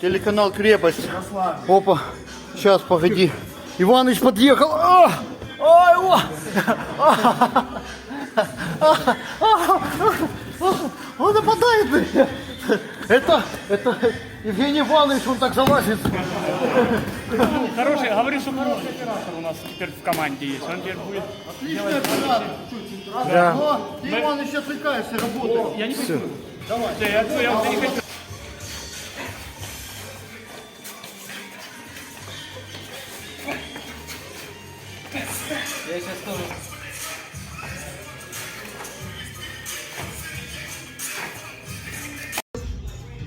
Телеканал Крепость. Опа. Сейчас, погоди. Иваныч подъехал. А! Ай, о! Он нападает. Это, это Евгений Иванович, он так залазит. Хороший, говорю, что хороший оператор у нас теперь в команде есть. Он теперь будет Отличный оператор. Да. Но ты, Иваныч, отвлекаешься, работаешь. Я не хочу. Давай. Я, я, я уже не хочу.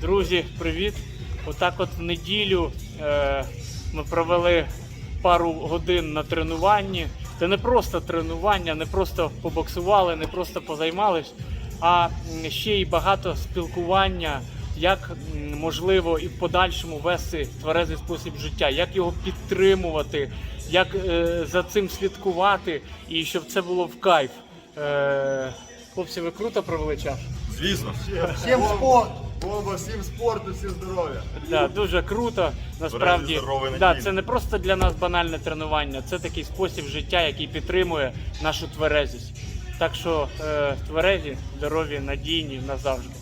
Друзі, привіт! Отак от в неділю е, ми провели пару годин на тренуванні. Це не просто тренування, не просто побоксували, не просто позаймались, а ще й багато спілкування, як можливо і в подальшому вести тверезий спосіб життя, як його підтримувати, як е, за цим слідкувати, і щоб це було в кайф. Е, хлопці, ви круто провели час? Звісно. Всем спорт. Бомба, всім спорту, всім здоров'я. Да, дуже круто. Насправді, здоровий, да, це не просто для нас банальне тренування, це такий спосіб життя, який підтримує нашу тверезість. Так що е, тверезі, здорові, надійні назавжди.